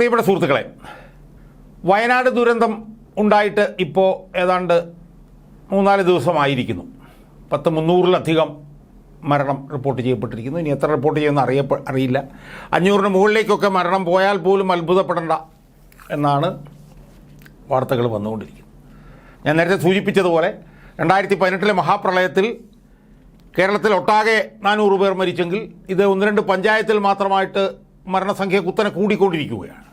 പ്രിയപ്പെട്ട സുഹൃത്തുക്കളെ വയനാട് ദുരന്തം ഉണ്ടായിട്ട് ഇപ്പോൾ ഏതാണ്ട് മൂന്നാൽ ദിവസമായിരിക്കുന്നു. പത്ത് മുന്നൂറിലധികം മരണം റിപ്പോർട്ട് ചെയ്യപ്പെട്ടിരിക്കുന്നു. ഇനി എത്ര റിപ്പോർട്ട് ചെയ്യുമെന്ന് അറിയപ്പെ അറിയില്ല. അഞ്ഞൂറിന് മുകളിലേക്കൊക്കെ മരണം പോയാൽ പോലും അത്ഭുതപ്പെടേണ്ട എന്നാണ് വാർത്തകൾ വന്നുകൊണ്ടിരിക്കുന്നത്. ഞാൻ നേരത്തെ സൂചിപ്പിച്ചതുപോലെ രണ്ടായിരത്തി പതിനെട്ടിലെ മഹാപ്രളയത്തിൽ കേരളത്തിൽ ഒട്ടാകെ നാനൂറ് പേർ മരിച്ചെങ്കിൽ ഇത് ഒന്ന് രണ്ട് പഞ്ചായത്തിൽ മാത്രമായിട്ട് മരണസംഖ്യ കുത്തനെ കൂടിക്കൊണ്ടിരിക്കുകയാണ്.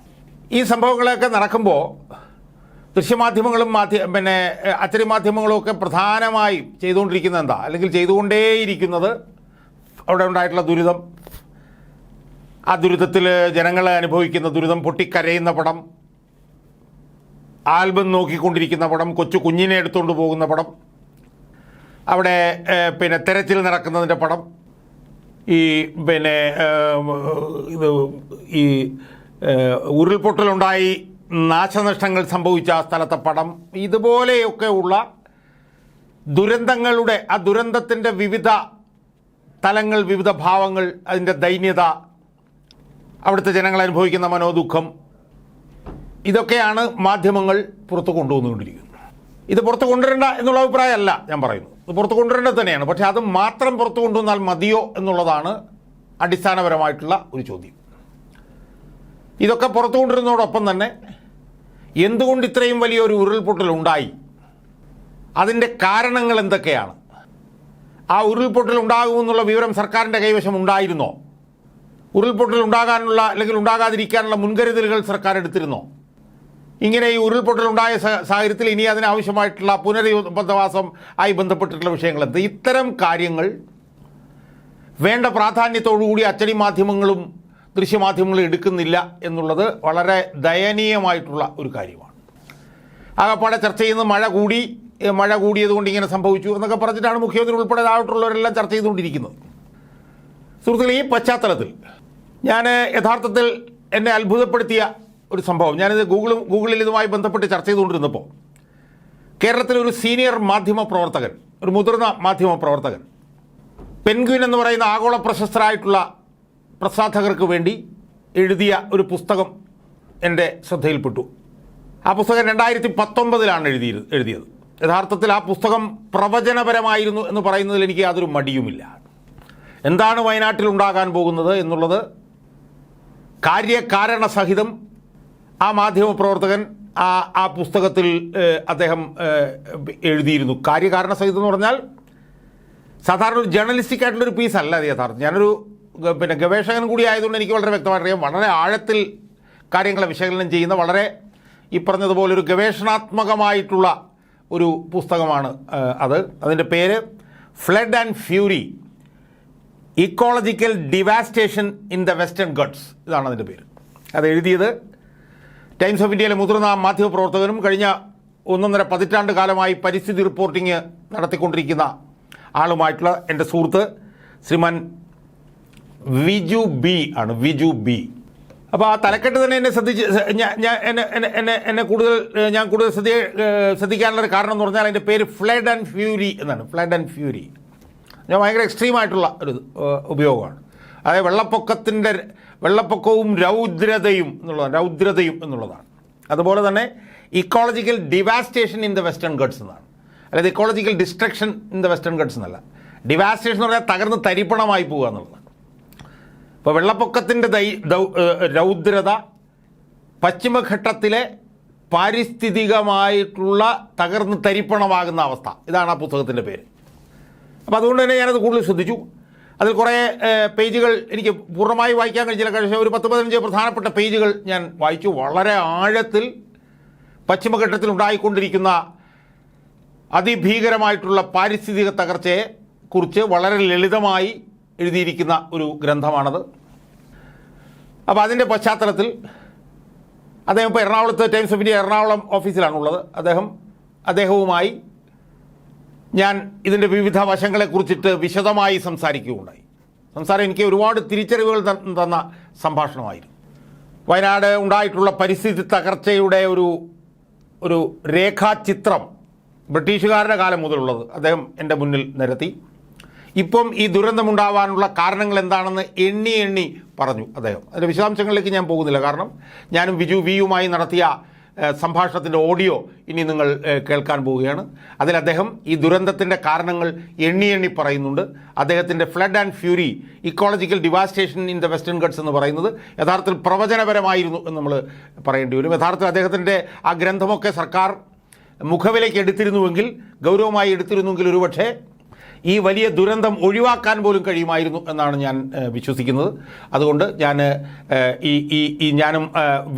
ഈ സംഭവങ്ങളൊക്കെ നടക്കുമ്പോൾ ദൃശ്യമാധ്യമങ്ങളും മാധ്യ പിന്നെ അച്ചടി മാധ്യമങ്ങളും ഒക്കെ പ്രധാനമായും ചെയ്തുകൊണ്ടിരിക്കുന്നത് എന്താ? അല്ലെങ്കിൽ ചെയ്തുകൊണ്ടേയിരിക്കുന്നത് അവിടെ ഉണ്ടായിട്ടുള്ള ദുരിതം ആ ദുരിതത്തിൽ ജനങ്ങൾ അനുഭവിക്കുന്ന ദുരിതം പൊട്ടിക്കരയുന്ന പടം ആൽബം നോക്കിക്കൊണ്ടിരിക്കുന്ന പടം കൊച്ചു കുഞ്ഞിനെ എടുത്തുകൊണ്ട് പോകുന്ന പടം അവിടെ പിന്നെ തെരച്ചിൽ നടക്കുന്നതിന്റെ പടം ഈ പിന്നെ ഇത് ഈ ഉരുൾപൊട്ടലുണ്ടായി നാശനഷ്ടങ്ങൾ സംഭവിച്ച സ്ഥലത്തെ പടം ഇതുപോലെയൊക്കെ ഉള്ള ദുരന്തങ്ങളുടെ ആ ദുരന്തത്തിന്റെ വിവിധ തലങ്ങൾ വിവിധ ഭാവങ്ങൾ അതിന്റെ ദൈന്യത അവിടുത്തെ ജനങ്ങൾ അനുഭവിക്കുന്ന മനോദുഃഖം ഇതൊക്കെയാണ് മാധ്യമങ്ങൾ പുറത്ത് കൊണ്ടുവന്നുകൊണ്ടിരിക്കുന്നത്. ഇത് പുറത്ത് കൊണ്ടുവരേണ്ട എന്നുള്ള അഭിപ്രായമല്ല ഞാൻ പറയുന്നു ഇത് പുറത്ത് കൊണ്ടുവരേണ്ടത് തന്നെയാണ്. പക്ഷേ അത് മാത്രം പുറത്തു കൊണ്ടുവന്നാൽ മതിയോ എന്നുള്ളതാണ് അടിസ്ഥാനപരമായിട്ടുള്ള ഒരു ചോദ്യം. ഇതൊക്കെ പുറത്തു കൊണ്ടിരുന്നതോടൊപ്പം തന്നെ എന്തുകൊണ്ട് ഇത്രയും വലിയൊരു ഉരുൾപൊട്ടൽ ഉണ്ടായി? അതിന്റെ കാരണങ്ങൾ എന്തൊക്കെയാണ്? ആ ഉരുൾപൊട്ടൽ ഉണ്ടാകുമെന്നുള്ള വിവരം സർക്കാരിന്റെ കൈവശം ഉണ്ടായിരുന്നോ? ഉരുൾപൊട്ടൽ ഉണ്ടാകാനുള്ള അല്ലെങ്കിൽ ഉണ്ടാകാതിരിക്കാനുള്ള മുൻകരുതലുകൾ സർക്കാർ എടുത്തിരുന്നോ? ഇങ്ങനെ ഈ ഉരുൾപൊട്ടൽ ഉണ്ടായ സാഹചര്യത്തിൽ ഇനി അതിനാവശ്യമായിട്ടുള്ള പുനരധിവാസം ആയി ബന്ധപ്പെട്ടിട്ടുള്ള വിഷയങ്ങൾ എന്ത്? ഇത്തരം കാര്യങ്ങൾ വേണ്ട പ്രാധാന്യത്തോടുകൂടി അച്ചടി മാധ്യമങ്ങളും ദൃശ്യമാധ്യമങ്ങളും എടുക്കുന്നില്ല എന്നുള്ളത് വളരെ ദയനീയമായിട്ടുള്ള ഒരു കാര്യമാണ്. ആകപ്പാടെ ചർച്ച ചെയ്യുന്നത് മഴ കൂടി മഴ കൂടിയത് കൊണ്ട് ഇങ്ങനെ സംഭവിച്ചു എന്നൊക്കെ പറഞ്ഞിട്ടാണ് മുഖ്യമന്ത്രി ഉൾപ്പെടെ താഴോട്ടുള്ളവരെല്ലാം ചർച്ച ചെയ്തുകൊണ്ടിരിക്കുന്നത്. സുഹൃത്തുക്കളെ ഈ പശ്ചാത്തലത്തിൽ ഞാൻ യഥാർത്ഥത്തിൽ എന്നെ അത്ഭുതപ്പെടുത്തിയ ഒരു സംഭവം. ഞാനിത് ഗൂഗിളും ഗൂഗിളിൽ ഇതുമായി ബന്ധപ്പെട്ട് ചർച്ച ചെയ്തുകൊണ്ടിരുന്നപ്പോൾ കേരളത്തിലെ ഒരു സീനിയർ മാധ്യമ പ്രവർത്തകൻ ഒരു മുതിർന്ന മാധ്യമ പ്രവർത്തകൻ പെൻഗ്വിൻ എന്ന് പറയുന്ന ആഗോള പ്രശസ്തരായിട്ടുള്ള പ്രസാധകർക്ക് വേണ്ടി എഴുതിയ ഒരു പുസ്തകം എന്റെ ശ്രദ്ധയിൽപ്പെട്ടു. ആ പുസ്തകം രണ്ടായിരത്തി പത്തൊമ്പതിലാണ് എഴുതി എഴുതിയത്. യഥാർത്ഥത്തിൽ ആ പുസ്തകം പ്രവചനപരമായിരുന്നു എന്ന് പറയുന്നതിൽ എനിക്ക് യാതൊരു മടിയുമില്ല. എന്താണ് വയനാട്ടിൽ ഉണ്ടാകാൻ പോകുന്നത് എന്നുള്ളത് കാര്യകാരണസഹിതം ആ മാധ്യമപ്രവർത്തകൻ ആ ആ പുസ്തകത്തിൽ അദ്ദേഹം എഴുതിയിരുന്നു. കാര്യകാരണസഹിതം എന്ന് പറഞ്ഞാൽ സാധാരണ ഒരു ജേർണലിസ്റ്റിക് ആയിട്ടുള്ളൊരു അല്ല അത് യഥാർത്ഥം. ഞാനൊരു പിന്നെ ഗവേഷകൻ കൂടി ആയതുകൊണ്ട് എനിക്ക് വളരെ വ്യക്തമായിട്ട് അറിയാം വളരെ ആഴത്തിൽ കാര്യങ്ങളെ വിശകലനം ചെയ്യുന്ന വളരെ ഈ പറഞ്ഞതുപോലെ ഒരു ഗവേഷണാത്മകമായിട്ടുള്ള ഒരു പുസ്തകമാണ് അത്. അതിന്റെ പേര് flood and fury ecological devastation in the Western Ghats ഇതാണ് അതിന്റെ പേര്. അത് എഴുതിയത് ടൈംസ് ഓഫ് ഇന്ത്യയിലെ മുതിർന്ന മാധ്യമപ്രവർത്തകനും കഴിഞ്ഞ ഒന്നൊന്നര പതിറ്റാണ്ട് കാലമായി പരിസ്ഥിതി റിപ്പോർട്ടിംഗ് നടത്തിക്കൊണ്ടിരിക്കുന്ന ആളുമായിട്ടുള്ള എന്റെ സുഹൃത്ത് ശ്രീമാൻ വിജു ബി ആണ് വിജു ബി. അപ്പോൾ ആ തലക്കെട്ട് തന്നെ എന്നെ ശ്രദ്ധിച്ച് ഞാൻ എന്നെ എന്നെ എന്നെ കൂടുതൽ ഞാൻ കൂടുതൽ ശ്രദ്ധ ശ്രദ്ധിക്കാനുള്ളൊരു കാരണം എന്ന് പറഞ്ഞാൽ അതിന്റെ പേര് ഫ്ലഡ് ആൻഡ് ഫ്യൂരി എന്നാണ് ഫ്ലഡ് ആൻഡ് ഫ്യൂരി. ഞാൻ ഭയങ്കര എക്സ്ട്രീം ആയിട്ടുള്ള ഒരു ഉപയോഗമാണ്. അതായത് വെള്ളപ്പൊക്കത്തിന്റെ വെള്ളപ്പൊക്കവും രൗദ്രതയും എന്നുള്ളതാണ് രൗദ്രതയും എന്നുള്ളതാണ്. അതുപോലെ തന്നെ ecological devastation in the Western Ghats എന്നാണ്. അതായത് ecological destruction in the Western Ghats എന്നല്ല. ഡിവാസ്റ്റേഷൻ എന്ന് പറഞ്ഞാൽ തകർന്ന് തരിപ്പണമായി പോകുക എന്നുള്ളതാണ്. ഇപ്പോൾ വെള്ളപ്പൊക്കത്തിന്റെ ദൈ രൗദ്രത പശ്ചിമഘട്ടത്തിലെ പാരിസ്ഥിതികമായിട്ടുള്ള തകർന്ന് തരിപ്പണമാകുന്ന അവസ്ഥ. ഇതാണ് ആ പുസ്തകത്തിന്റെ പേര്. അപ്പോൾ അതുകൊണ്ട് തന്നെ ഞാനത് കൂടുതൽ ശ്രദ്ധിച്ചു. അതിൽ കുറേ പേജുകൾ എനിക്ക് പൂർണമായി വായിക്കാൻ കഴിഞ്ഞില്ല. പക്ഷേ ഒരു പത്ത് പതിനഞ്ച് പ്രധാനപ്പെട്ട പേജുകൾ ഞാൻ വായിച്ചു. വളരെ ആഴത്തിൽ പശ്ചിമഘട്ടത്തിൽ ഉണ്ടായിക്കൊണ്ടിരിക്കുന്ന അതിഭീകരമായിട്ടുള്ള പാരിസ്ഥിതിക തകർച്ചയെ കുറിച്ച് വളരെ ലളിതമായി എഴുതിയിരിക്കുന്ന ഒരു ഗ്രന്ഥമാണത്. അപ്പോൾ അതിന്റെ പശ്ചാത്തലത്തിൽ അദ്ദേഹം ഇപ്പോൾ എറണാകുളത്ത് ടൈംസ് ഓഫ് ഇന്ത്യ എറണാകുളം ഓഫീസിലാണുള്ളത്. അദ്ദേഹം അദ്ദേഹവുമായി ഞാൻ ഇതിന്റെ വിവിധ വശങ്ങളെക്കുറിച്ചിട്ട് വിശദമായി സംസാരിക്കുകയുണ്ടായി. സംസാരം എനിക്ക് ഒരുപാട് തിരിച്ചറിവുകൾ തന്ന സംഭാഷണമായിരുന്നു. വയനാട് ഉണ്ടായിട്ടുള്ള പരിസ്ഥിതി തകർച്ചയുടെ ഒരു ഒരു രേഖാചിത്രം ബ്രിട്ടീഷുകാരുടെ കാലം മുതലുള്ളത് അദ്ദേഹം എന്റെ മുന്നിൽ നിരത്തി. ഇപ്പം ഈ ദുരന്തമുണ്ടാവാനുള്ള കാരണങ്ങൾ എന്താണെന്ന് എണ്ണി എണ്ണി പറഞ്ഞു അദ്ദേഹം. അതിന്റെ വിശദാംശങ്ങളിലേക്ക് ഞാൻ പോകുന്നില്ല. കാരണം ഞാനും വിജു വിയുമായി നടത്തിയ സംഭാഷണത്തിന്റെ ഓഡിയോ ഇനി നിങ്ങൾ കേൾക്കാൻ പോവുകയാണ്. അതിൽ അദ്ദേഹം ഈ ദുരന്തത്തിന്റെ കാരണങ്ങൾ എണ്ണി എണ്ണി പറയുന്നുണ്ട്. അദ്ദേഹത്തിന്റെ flood and fury ecological devastation in the Western Ghats എന്ന് പറയുന്നത് യഥാർത്ഥത്തിൽ പ്രവചനപരമായിരുന്നു എന്ന് നമ്മൾ പറയേണ്ടി വരും. യഥാർത്ഥത്തിൽ അദ്ദേഹത്തിന്റെ ആ ഗ്രന്ഥമൊക്കെ സർക്കാർ മുഖവിലേക്ക് എടുത്തിരുന്നുവെങ്കിൽ ഗൗരവമായി എടുത്തിരുന്നുവെങ്കിൽ ഒരുപക്ഷെ ഈ വലിയ ദുരന്തം ഒഴിവാക്കാൻ പോലും കഴിയുമായിരുന്നു എന്നാണ് ഞാൻ വിശ്വസിക്കുന്നത്. അതുകൊണ്ട് ഞാൻ ഈ ഈ ഞാനും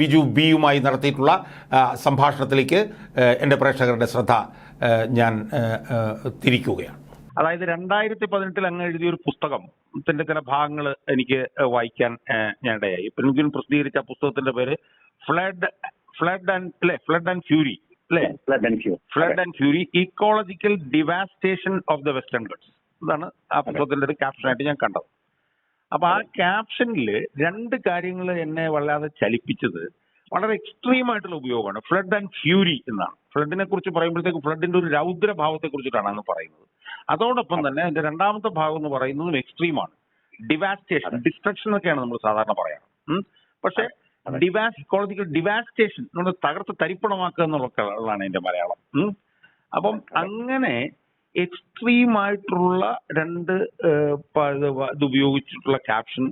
വിജു ബിയുമായി നടത്തിയിട്ടുള്ള സംഭാഷണത്തിലേക്ക് എന്റെ പ്രേക്ഷകരുടെ ശ്രദ്ധ ഞാൻ തിരിക്കുകയാണ്. അതായത് രണ്ടായിരത്തി പതിനെട്ടിൽ അങ്ങ് എഴുതിയ ഒരു പുസ്തകം ത്തിന്റെ ചില ഭാഗങ്ങൾ എനിക്ക് വായിക്കാൻ ഞാൻ ഇടയായി. പ്രസിദ്ധീകരിച്ച പുസ്തകത്തിന്റെ പേര് ഫ്ലഡ് ഫ്ലഡ് ആൻഡ് അല്ലെ ഫ്ലഡ് ആൻഡ് ഫ്യൂരി. അല്ലെ? Flood and fury flood and fury ecological devastation of the Western Ghats ഇതാണ് ആ പുസ്തകത്തിന്റെ ഒരു ക്യാപ്ഷനായിട്ട് ഞാൻ കണ്ടത്. അപ്പൊ ആ ക്യാപ്ഷനിൽ രണ്ട് കാര്യങ്ങൾ എന്നെ വല്ലാതെ ചലിപ്പിച്ചത് വളരെ എക്സ്ട്രീം ആയിട്ടുള്ള ഉപയോഗമാണ്. ഫ്ലഡ് ആൻഡ് ഫ്യൂരി എന്നാണ്. ഫ്ലഡിനെ കുറിച്ച് പറയുമ്പോഴത്തേക്ക് ഫ്ലഡിന്റെ ഒരു രൗദ്രഭാവത്തെ കുറിച്ചിട്ടാണ് അന്ന് പറയുന്നത്. അതോടൊപ്പം തന്നെ അതിന്റെ രണ്ടാമത്തെ ഭാഗം എന്ന് പറയുന്നതും എക്സ്ട്രീമാണ് ഡിവാസ്റ്റേഷൻ ഡിസ്ട്രക്ഷൻ ഒക്കെയാണ് നമ്മൾ സാധാരണ പറയാറ്. പക്ഷേ ഡിവാസ് ഇക്കോളജിക്കൽ ഡിവാസ്റ്റേഷൻ നമ്മൾ തകർത്ത് തരിപ്പണമാക്കുക എന്നുള്ളതാണ് അതിന്റെ മലയാളം. അപ്പം അങ്ങനെ എക്സ്ട്രീം ആയിട്ടുള്ള രണ്ട് ഇത് ഉപയോഗിച്ചിട്ടുള്ള ക്യാപ്ഷൻ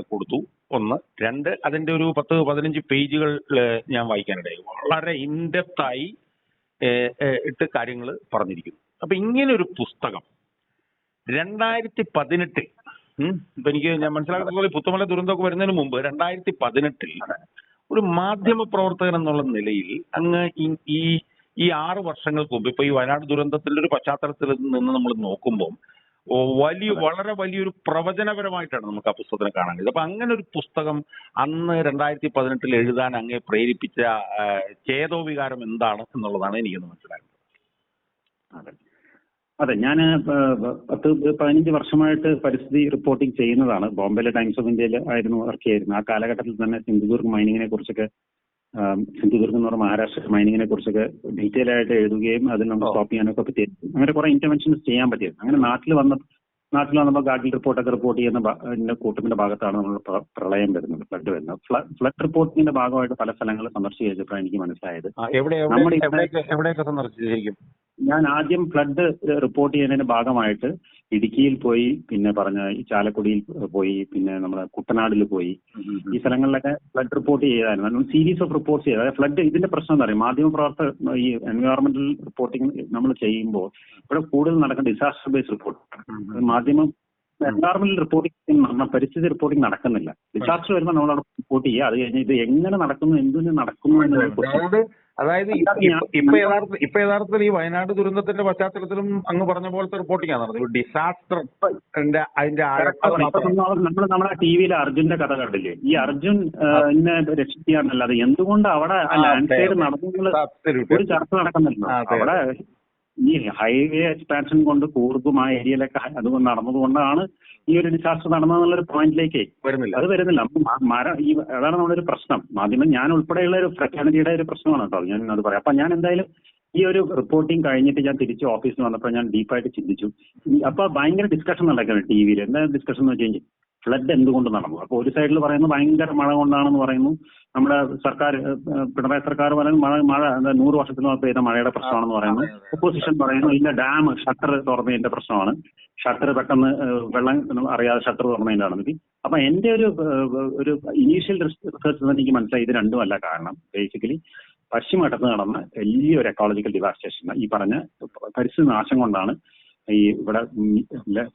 കൊടുത്തു. ഒന്ന്. രണ്ട് അതിന്റെ ഒരു പത്ത് പതിനഞ്ച് പേജുകൾ ഞാൻ വായിക്കാനിടയായി. വളരെ ഇൻഡെപ്ത് ആയി ഏഹ്, ഏഹ്, ഇട്ട് കാര്യങ്ങൾ പറഞ്ഞിരിക്കുന്നു. അപ്പൊ ഇങ്ങനെ ഒരു പുസ്തകം രണ്ടായിരത്തി പതിനെട്ടിൽ ഇപ്പൊ എനിക്ക് ഞാൻ മനസ്സിലാക്കുന്നത് പുത്തുമല ദുരന്തമൊക്കെ വരുന്നതിന് മുമ്പ് രണ്ടായിരത്തി പതിനെട്ടിൽ ഒരു മാധ്യമ പ്രവർത്തകൻ എന്നുള്ള നിലയിൽ അങ്ങ് ഈ- ഈ ആറ് വർഷങ്ങൾക്ക് മുമ്പ് ഇപ്പൊ ഈ വയനാട് ദുരന്തത്തിന്റെ ഒരു പശ്ചാത്തലത്തിൽ നിന്ന് നമ്മൾ നോക്കുമ്പോൾ വലിയ വളരെ വലിയൊരു പ്രവചനപരമായിട്ടാണ് നമുക്ക് ആ പുസ്തകത്തിനെ കാണാൻ കഴിയുന്നത്. അപ്പൊ അങ്ങനെ ഒരു പുസ്തകം അന്ന് രണ്ടായിരത്തി പതിനെട്ടിൽ എഴുതാൻ അങ്ങേ പ്രേരിപ്പിച്ച ചേതോവികാരം എന്താണ് എന്നുള്ളതാണ് എനിക്കൊന്ന് മനസ്സിലാക്കുന്നത് അതെ ഞാൻ പത്ത് പതിനഞ്ച് വർഷമായിട്ട് പരിസ്ഥിതി റിപ്പോർട്ടിംഗ് ചെയ്യുന്നതാണ്. ബോംബെയിലെ ടൈംസ് ഓഫ് ഇന്ത്യയിൽ ആയിരുന്നു വർക്ക് ചെയ്യുന്നത് ആ കാലഘട്ടത്തിൽ തന്നെ സിന്ധുദുർഗ് മൈനിങ്ങിനെ കുറിച്ചൊക്കെ സിന്ധുദുർഗ് എന്ന് പറഞ്ഞ മഹാരാഷ്ട്ര മൈനിങ്ങിനെ കുറിച്ചൊക്കെ ഡീറ്റെയിൽ ആയിട്ട് എഴുതുകയും അതിൽ നമ്മൾ സ്റ്റോപ്പ് ചെയ്യാനൊക്കെ പറ്റി. അങ്ങനെ കുറെ ഇന്റർവെൻഷൻസ് ചെയ്യാൻ പറ്റിയത്. അങ്ങനെ നാട്ടിൽ വന്ന നാട്ടിൽ വന്നപ്പോൾ ഗാഡ്ഗിൽ റിപ്പോർട്ടൊക്കെ റിപ്പോർട്ട് ചെയ്യുന്ന കൂട്ടത്തിന്റെ ഭാഗത്താണ് നമ്മൾ പ്രളയം വരുന്നത് ഫ്ലഡ് വരുന്നത്. ഫ്ലഡ് റിപ്പോർട്ടിന്റെ ഭാഗമായിട്ട് പല സ്ഥലങ്ങൾ സന്ദർശിച്ചപ്പോഴാണ് എനിക്ക് മനസ്സിലായത്. നമ്മുടെ ഞാൻ ആദ്യം ഫ്ലഡ് റിപ്പോർട്ട് ചെയ്യുന്നതിന്റെ ഭാഗമായിട്ട് ഇടുക്കിയിൽ പോയി പിന്നെ പറഞ്ഞ ഈ ചാലക്കുടിയിൽ പോയി പിന്നെ നമ്മുടെ കുട്ടനാടിൽ പോയി. ഈ സ്ഥലങ്ങളിലൊക്കെ ഫ്ലഡ് റിപ്പോർട്ട് ചെയ്തായിരുന്നു. സീരീസ് ഓഫ് റിപ്പോർട്ട്സ് ചെയ്ത. ഫ്ലഡ് ഇതിന്റെ പ്രശ്നം എന്താ പറയുക മാധ്യമ പ്രവർത്തക ഈ എൻവയോൺമെന്റൽ റിപ്പോർട്ടിംഗ് നമ്മൾ ചെയ്യുമ്പോൾ ഇവിടെ കൂടുതൽ നടക്കുന്ന ഡിസാസ്റ്റർ ബേസ് റിപ്പോർട്ട് മാധ്യമം എൻവയോൺമെന്റൽ റിപ്പോർട്ടിംഗ് നമ്മുടെ പരിസ്ഥിതി റിപ്പോർട്ടിംഗ് നടക്കുന്നില്ല. ഡിസാസ്റ്റർ വരുമ്പോൾ നമ്മൾ അവിടെ റിപ്പോർട്ട് ചെയ്യുക. അത് കഴിഞ്ഞ് ഇത് എങ്ങനെ നടക്കുന്നു എന്തിനു നടക്കുന്നു എന്നുള്ള അതായത് ഇപ്പ- യഥാർത്ഥ ഇപ്പൊ യഥാർത്ഥത്തിൽ ഈ വയനാട് ദുരന്തത്തിന്റെ പശ്ചാത്തലത്തിലും അങ്ങ് പറഞ്ഞ പോലത്തെ റിപ്പോർട്ടിംഗ് ആണ്. നടന്നത് ഡിസാസ്റ്റർ അതിന്റെ നമ്മൾ നമ്മുടെ ടി വിയിൽ അർജുന്റെ കഥ കണ്ടില്ലേ? ഈ അർജുൻ എന്നെ രക്ഷിക്കാന്നല്ലാതെ എന്തുകൊണ്ട് അവിടെ ലാൻഡ് സൈഡ് നടന്നു ഒരു ചർച്ച നടക്കുന്നില്ല? അവിടെ ഈ ഹൈവേ എക്സ്പാൻഷൻ കൊണ്ട് കൂർഗും ആ ഏരിയയിലൊക്കെ അതുകൊണ്ട് നടന്നതുകൊണ്ടാണ് ഈ ഒരു ഡിസാസ്റ്റർ നടന്നതെന്നുള്ളൊരു പോയിന്റിലേക്ക് വരുന്നില്ല. അത് വരുന്നില്ല. മരം ഈ അതാണ് നമ്മുടെ ഒരു പ്രശ്നം. മാധ്യമം ഞാൻ ഉൾപ്പെടെയുള്ള ഒരു ഫ്രക്കാനിറ്റിയുടെ ഒരു പ്രശ്നമാണ് കേട്ടോ. ഞാൻ അത് പറയാം. അപ്പൊ ഞാൻ എന്തായാലും ഈ ഒരു റിപ്പോർട്ടിംഗ് കഴിഞ്ഞിട്ട് ഞാൻ തിരിച്ച് ഓഫീസിൽ വന്നപ്പോൾ ഞാൻ ഡീപ്പായിട്ട് ചിന്തിച്ചു. അപ്പൊ ഭയങ്കര ഡിസ്കഷൻ നടക്കുന്നത് ടി വിയിൽ. എന്താ ഡിസ്കഷൻ എന്ന് വെച്ച് കഴിഞ്ഞാൽ ഫ്ലഡ് എന്തുകൊണ്ട് നടന്നു അപ്പൊ ഒരു സൈഡിൽ പറയുന്നു ഭയങ്കര മഴ കൊണ്ടാണെന്ന് പറയുന്നു. നമ്മുടെ സർക്കാർ പിണറായി സർക്കാർ പറയുന്നു മഴ മഴ നൂറ് വർഷത്തിന് പെയ്ത മഴയുടെ പ്രശ്നമാണെന്ന് പറയുന്നു. ഓപ്പോസിഷൻ പറയുന്നു ഇല്ല ഡാം ഷട്ടർ തുറന്നതിന്റെ പ്രശ്നമാണ്. ഷട്ടർ പെട്ടെന്ന് വെള്ളം അറിയാതെ ഷട്ടർ തുറന്നതിന്റെയാണ് അപ്പൊ എന്റെ ഒരു ഒരു ഇനീഷ്യൽ റിസർച്ച് എനിക്ക് മനസ്സിലായി. ഇത് രണ്ടുമല്ല കാരണം ബേസിക്കലി പശ്ചിമഘട്ടത്ത് നടന്ന വലിയൊരു എക്കോളജിക്കൽ ഡിവാസ്റ്റേഷൻ ഈ പറഞ്ഞ പരിസ്ഥിതി നാശം കൊണ്ടാണ് ഈ ഇവിടെ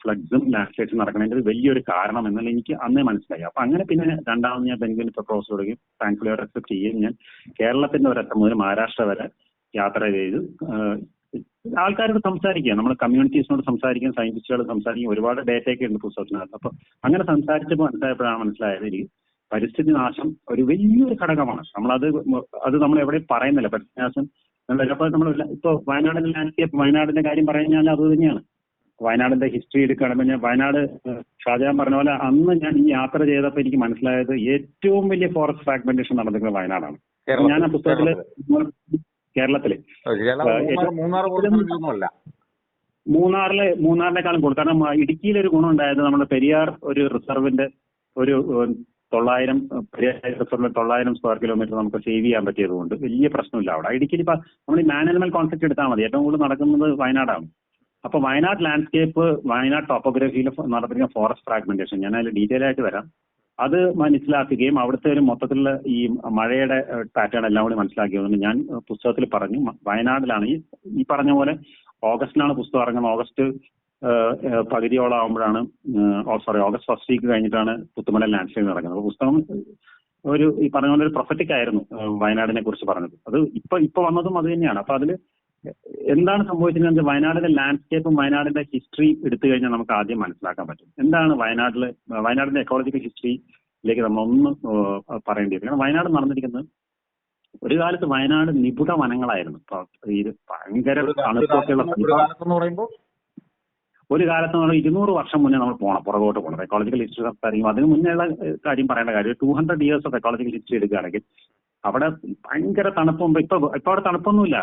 ഫ്ലഡ്സും ലാൻഡ് സ്ലൈഡ്സും നടക്കുന്നതിന്റെ വലിയൊരു കാരണം എന്നുള്ള എനിക്ക് അന്നേ മനസ്സിലായി. അപ്പൊ അങ്ങനെ പിന്നെ രണ്ടാമത് ഞാൻ ബെൻഗുവിന് പ്രപ്പോസ് തുടങ്ങി. താങ്ക്ഫുള്ളി അവർ അക്സെപ്റ്റ് ചെയ്യുകയും ഞാൻ കേരളത്തിന്റെ ഒരറ്റം മുതൽ മഹാരാഷ്ട്ര വരെ യാത്ര ചെയ്തു. ആൾക്കാരോട് സംസാരിക്കുക. നമ്മൾ കമ്മ്യൂണിറ്റീസിനോട് സംസാരിക്കും. സയന്റിസ്റ്റുകളോട് സംസാരിക്കും. ഒരുപാട് ഡേറ്റയൊക്കെ ഉണ്ട് പുസ്തകത്തിനകത്ത്. അപ്പൊ അങ്ങനെ സംസാരിച്ചപ്പോൾ മനസ്സിലായപ്പോഴാണ് മനസ്സിലായത് പരിസ്ഥിതി നാശം ഒരു വലിയൊരു ഘടകമാണ്. നമ്മളത് അത് നമ്മൾ എവിടെയും പറയുന്നില്ല. പരിസ്ഥിതി നാശം ചിലപ്പോൾ നമ്മൾ ഇപ്പൊ വയനാടിന്റെ ലാൻഡ്സ്കേപ്പ് വയനാടിന്റെ കാര്യം പറഞ്ഞാൽ അത് തന്നെയാണ്. വയനാടിന്റെ ഹിസ്റ്ററി എടുക്കുകയാണെങ്കിൽ ഞാൻ വയനാട് ഷാജഹാൻ പറഞ്ഞ പോലെ അന്ന് ഞാൻ ഈ യാത്ര ചെയ്തപ്പോൾ എനിക്ക് മനസ്സിലായത് ഏറ്റവും വലിയ ഫോറസ്റ്റ് ഫ്രാഗ്മെന്റേഷൻ നടന്നിരിക്കുന്നത് വയനാടാണ്. ഞാൻ ആ പുസ്തകത്തിൽ കേരളത്തിൽ. മൂന്നാറിലെ മൂന്നാറിനെക്കാളും കൂടുതൽ. കാരണം ഇടുക്കിയിലൊരു ഒരു ഗുണം ഉണ്ടായത് നമ്മുടെ പെരിയാർ ഒരു റിസർവിന്റെ ഒരു തൊള്ളായിരം പെരിയാർ തൊള്ളായിരം സ്ക്വയർ കിലോമീറ്റർ നമുക്ക് സേവ് ചെയ്യാൻ പറ്റിയതുകൊണ്ട് വലിയ പ്രശ്നമില്ല അവിടെ. ഇടുക്കിയിൽ ഇപ്പൊ നമ്മൾ ഈ മാനേജ്മെന്റ് കോൺസെപ്റ്റ് എടുത്താൽ മതി. ഏറ്റവും കൂടുതൽ നടക്കുന്നത് വയനാടാണ്. അപ്പൊ വയനാട് ലാൻഡ്സ്കേപ്പ് വയനാട് ടോപ്പോഗ്രഫിയിൽ നടത്തിയിരിക്കുന്ന ഫോറസ്റ്റ് ഫ്രാഗ്മെന്റേഷൻ ഞാൻ അതിൽ ഡീറ്റെയിൽ ആയിട്ട് വരാം. അത് മനസ്സിലാക്കുകയും അവിടുത്തെ ഒരു മൊത്തത്തിലുള്ള ഈ മഴയുടെ പാറ്റേൺ എല്ലാം കൂടി മനസ്സിലാക്കിയതുകൊണ്ട് ഞാൻ പുസ്തകത്തിൽ പറഞ്ഞു. വയനാടിലാണ് ഈ ഈ പറഞ്ഞ പോലെ ഓഗസ്റ്റിലാണ് പുസ്തകം ഇറങ്ങുന്നത്. ഓഗസ്റ്റ് പകുതിയോളം ആകുമ്പോഴാണ് സോറി ഓഗസ്റ്റ് ഫസ്റ്റ് വീക്ക് കഴിഞ്ഞിട്ടാണ് പുത്തുമല ലാൻഡ്സ്കേപ്പ് നടക്കുന്നത്. അപ്പൊ പുസ്തകം ഒരു ഈ പറഞ്ഞ പോലെ ഒരു പ്രൊഫറ്റിക് ആയിരുന്നു വയനാടിനെ കുറിച്ച് പറഞ്ഞത്. അത് ഇപ്പൊ ഇപ്പൊ വന്നതും അത് തന്നെയാണ്. അപ്പൊ അതിൽ എന്താണ് സംഭവിച്ചിരുന്നത് വയനാടിന്റെ ലാൻഡ്സ്കേപ്പും വയനാടിന്റെ ഹിസ്റ്ററി എടുത്തു കഴിഞ്ഞാൽ നമുക്ക് ആദ്യം മനസ്സിലാക്കാൻ പറ്റും. എന്താണ് വയനാട്ടിലെ വയനാടിന്റെ എക്കോളജിക്കൽ ഹിസ്റ്ററിയിലേക്ക് നമ്മൾ ഒന്ന് പറയേണ്ടി വരും കാരണം വയനാട് നടന്നിരിക്കുന്നത് ഒരു കാലത്ത് വയനാട് നിപുണ വനങ്ങളായിരുന്നു. ഇപ്പൊ ഇത് ഭയങ്കര തണുപ്പൊക്കെയുള്ള ഒരു കാലത്ത് നമ്മൾ ഇരുന്നൂറ് വർഷം മുന്നേ നമ്മൾ പോകണം പുറകോട്ട് പോകണം എക്കോളജിക്കൽ ഹിസ്റ്ററി സംസാരിക്കുമ്പോൾ അതിന് മുന്നേ ഉള്ള കാര്യം പറയേണ്ട കാര്യം two hundred years of ecological history എടുക്കുകയാണെങ്കിൽ അവിടെ ഭയങ്കര തണുപ്പും ഇപ്പൊ ഇപ്പൊ അവിടെ തണുപ്പൊന്നുമില്ല.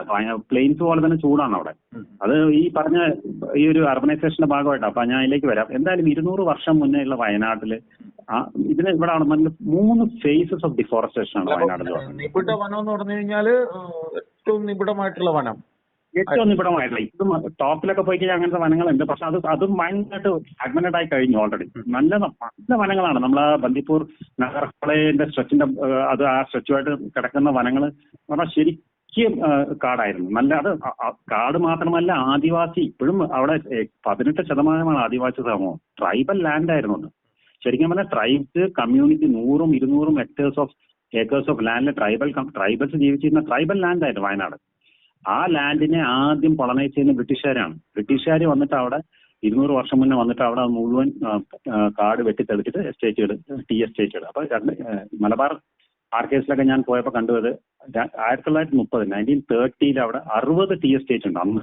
പ്ലെയിൻസ് പോലെ തന്നെ ചൂടാണ് അവിടെ. അത് ഈ പറഞ്ഞ ഈ ഒരു അർബനൈസേഷന്റെ ഭാഗമായിട്ടാണ് അപ്പൊ ഞാൻ അതിലേക്ക് വരാം. എന്തായാലും ഇരുന്നൂറ് വർഷം മുന്നേ ഉള്ള വയനാട്ടിൽ ഇതിന് ഇവിടെ മൂന്ന് ഫേസസ് ഓഫ് ഡിഫോറസ്റ്റേഷൻ ആണ് വയനാട്ടിൽ നിബിഡ വനം എന്ന് പറഞ്ഞു കഴിഞ്ഞാൽ ഏറ്റവും നിബിഡമായിട്ടുള്ള വനം. ഏറ്റവും നിബിഡമായിട്ടില്ല ഇതും ടോപ്പിലൊക്കെ പോയി കഴിഞ്ഞാൽ അങ്ങനത്തെ വനങ്ങളുണ്ട്. പക്ഷെ അത് അതും ഭയങ്കരമായിട്ട് ഫ്രാഗ്മെന്റഡ് ആയി കഴിഞ്ഞു ഓൾറെഡി നല്ല നല്ല വനങ്ങളാണ്. നമ്മൾ ആ ബന്ദിപ്പൂർ നഗർപ്പളയുടെ സ്ട്രെച്ചിന്റെ അത് ആ സ്ട്രെച്ചുമായിട്ട് കിടക്കുന്ന വനങ്ങൾ പറഞ്ഞാൽ ശരിക്കും കാടായിരുന്നു. നല്ല അത് കാട് മാത്രമല്ല ആദിവാസി. ഇപ്പോഴും അവിടെ പതിനെട്ട് ശതമാനമാണ് ആദിവാസി സമൂഹം. ട്രൈബൽ ലാൻഡ് ആയിരുന്നു അത്. ശരിക്കും പറഞ്ഞാൽ ട്രൈബ്സ് കമ്മ്യൂണിറ്റി നൂറും ഇരുന്നൂറും ഹെക്ടേഴ്സ് ഓഫ് ഏക്കേഴ്സ് ഓഫ് ലാൻഡിൽ ട്രൈബൽ ട്രൈബൽസ് ജീവിച്ചിരുന്ന ട്രൈബൽ ലാൻഡ് ആയിരുന്നു വയനാട്. ആ ലാൻഡിനെ ആദ്യം കൊളനൈസ് ചെയ്യുന്ന ബ്രിട്ടീഷുകാരാണ്. ബ്രിട്ടീഷുകാർ വന്നിട്ട് അവിടെ ഇരുന്നൂറ് വർഷം മുന്നേ വന്നിട്ട് അവിടെ മുഴുവൻ കാട് വെട്ടിത്തെളിച്ചിട്ട് എസ്റ്റേറ്റുകൾ ടി എസ്റ്റേറ്റുകൾ അപ്പൊ രണ്ട് മലബാർ ആർക്കേസിലൊക്കെ ഞാൻ പോയപ്പോൾ കണ്ടത് ആയിരത്തി തൊള്ളായിരത്തി മുപ്പത് നയന്റീൻ തേർട്ടിയിൽ അവിടെ അറുപത് ടി എസ്റ്റേറ്റ് ഉണ്ട് അന്ന്.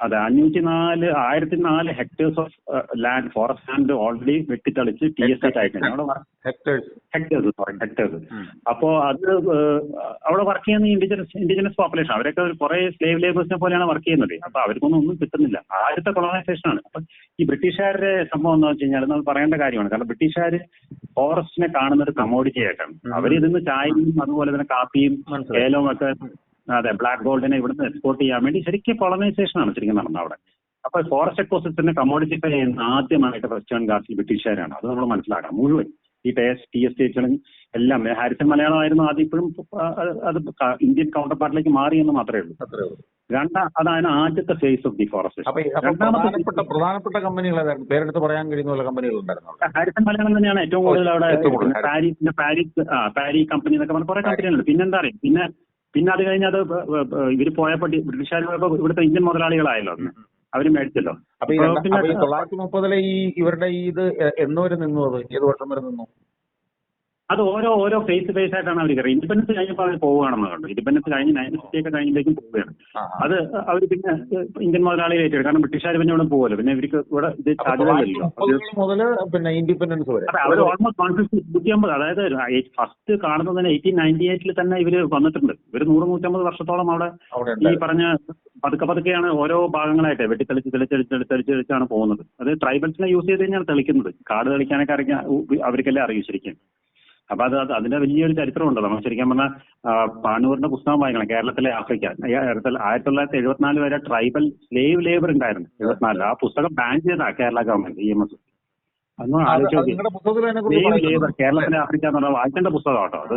അതെ അഞ്ഞൂറ്റി നാല് ആയിരത്തി നാല് hectares of land forest land already വെട്ടിത്തെളിച്ച് tea estate ആയിട്ടുണ്ട് അവിടെ ഹെക്ടേഴ്സ് ഹെക്ടേഴ്സ് സോറി ഹെക്ടേഴ്സ് അപ്പോ അത് ഏഹ്, അവിടെ വർക്ക് ചെയ്യുന്ന ഇൻഡിജിനസ് ഇൻഡിജിനസ് പോപ്പുലേഷൻ അവരൊക്കെ ഒരു കുറെ സ്ലേവ് ലേബേഴ്സിനെ പോലെയാണ് വർക്ക് ചെയ്യുന്നത്. അപ്പൊ അവർക്കൊന്നും ഒന്നും കിട്ടുന്നില്ല. ആദ്യത്തെ കൊളോണൈസേഷൻ ആണ്. അപ്പൊ ഈ ബ്രിട്ടീഷുകാരുടെ സംഭവം എന്ന് വെച്ച് കഴിഞ്ഞാൽ നമ്മൾ പറയേണ്ട കാര്യമാണ്. കാരണം ബ്രിട്ടീഷുകാർ ഫോറസ്റ്റിനെ കാണുന്ന ഒരു കമോഡിറ്റി ആയിട്ടാണ്. അവർ ഇതിന്ന് ചായയും അതുപോലെ തന്നെ കാപ്പിയും. ഏലവും ഒക്കെ അതെ ബ്ലാക്ക് ഗോൾഡിനെ ഇവിടുന്ന് എക്സ്പോർട്ട് ചെയ്യാൻ വേണ്ടി ശരിക്കും കൊളനൈസേഷൻ ആണ് ശരിക്കും നടന്നത് അവിടെ. അപ്പൊ ഫോറസ്റ്റ് എക്കോസിസ്റ്റിനെ കമോഡിറ്റിഫൈ ചെയ്യുന്ന ആദ്യമായിട്ട് വെസ്റ്റേൺ ഗാർസിൽ ബ്രിട്ടീഷുകാരാണ്. അത് നമ്മൾ മനസ്സിലാക്കണം. മുഴുവൻ. ഈ ടേസ്റ്റ് ടി എസ്റ്റേറ്റുകളും എല്ലാം. ഹാരിസൺ മലയാളമായിരുന്നു ആദ്യം ഇപ്പോഴും അത് ഇന്ത്യൻ കൗണ്ടർ പാർട്ടിലേക്ക് മാറി എന്ന് മാത്രമേ ഉള്ളൂ. രണ്ടാം അതാണ് ആദ്യത്തെ ഫേസ് ഓഫ് ദി ഫോറസ്റ്റ് പ്രധാനപ്പെട്ട പ്രധാനപ്പെട്ട കമ്പനികൾ ഏതായിരുന്നു പേരെടുത്ത് പറയാൻ കഴിയുന്ന കമ്പനികൾ ഹാരിസൺ മലയാളം തന്നെയാണ് ഏറ്റവും കൂടുതൽ അവിടെ. പാരീസിന്റെ പാരീസ് ആ പാരി കമ്പനി എന്നൊക്കെ പറഞ്ഞ കുറെ കമ്പനികളുണ്ട് പിന്നെന്താ അറിയാം? പിന്നെ പിന്നെ അത് കഴിഞ്ഞ് അത് ഇവർ പോയപ്പോ ബ്രിട്ടീഷുകാർ പോയപ്പോ ഇവിടുത്തെ ഇന്ത്യൻ മുതലാളികളായല്ലോ അവർ മേടിച്ചല്ലോ. അപ്പൊ തൊള്ളായിരത്തി മുപ്പതിലെ ഈ ഇവരുടെ ഈ ഇത് എന്ന് വരെ നിന്നു അത്? ഏത് വർഷം വരെ നിന്നു? അത് ഓരോ ഓരോ ഫേസ് ഫേസ് ആയിട്ടാണ് അവർ കയറി ഇൻഡിപെൻഡൻസ് കഴിഞ്ഞപ്പോൾ അവർ പോവുകയാണെന്ന് കണ്ടു. ഇൻഡിപെൻഡൻസ് കഴിഞ്ഞ് നയന്റി സിക്സ്റ്റി ഒക്കെ കഴിഞ്ഞിലേക്കും പോവുകയാണ്. അത് അവർ പിന്നെ ഇന്ത്യൻ മുതലാളികൾ ഏറ്റെടുക്കും. കാരണം ബ്രിട്ടീഷുകാർ പിന്നെ ഇവിടെ പോകുമല്ലോ പിന്നെ ഇവർക്ക് ഇവിടെ ഇത് സാധ്യതകളില്ലല്ലോ പിന്നെ ഇൻഡിപെൻഡൻസ് വരെ. അതെ അവർ ഓൾമോസ്റ്റ് വൺ ഫിഫ്റ്റി നൂറ്റിയമ്പത് അതായത് ഫസ്റ്റ് കാണുന്നത് തന്നെ എയ്റ്റീൻ നയന്റി എയ്റ്റിൽ തന്നെ ഇവർ വന്നിട്ടുണ്ട്. ഇവർ നൂറ് നൂറ്റമ്പത് വർഷത്തോളം അവിടെ ഈ. പറഞ്ഞ പതുക്കെ പതുക്കെയാണ് ഓരോ ഭാഗങ്ങളായിട്ട് വെട്ടിത്തെളിച്ച് തെളിച്ചെളിച്ച് തെളിച്ച് തെളിച്ചാണ് പോകുന്നത്. അത് ട്രൈബൽസിനെ യൂസ് ചെയ്ത് തന്നെയാണ് തെളിക്കുന്നത്. കാട് തെളിക്കാനൊക്കെ അറിയാൻ അവർക്കെല്ലാം അറിയും ശരിക്കും. അപ്പൊ അത് അത് അതിന്റെ വലിയൊരു ചരിത്രമുണ്ട്. നമ്മൾ ശരിക്കും പറഞ്ഞാൽ പാണൂറിന്റെ പുസ്തകം വായിക്കണം. കേരളത്തിലെ ആഫ്രിക്ക. ആയിരത്തി തൊള്ളായിരത്തി എഴുപത്തിനാല് വരെ ട്രൈബൽ സ്ലേവ് ലേബർ ഉണ്ടായിരുന്നു. എഴുപത്തിനാലിൽ ആ പുസ്തകം ബാൻ ചെയ്താ Kerala government E M S. അന്ന് ആലോചിച്ച്. ലേബർ കേരളത്തിലെ ആഫ്രിക്ക എന്ന് പറഞ്ഞാൽ വായിക്കേണ്ട പുസ്തകം കേട്ടോ. അത്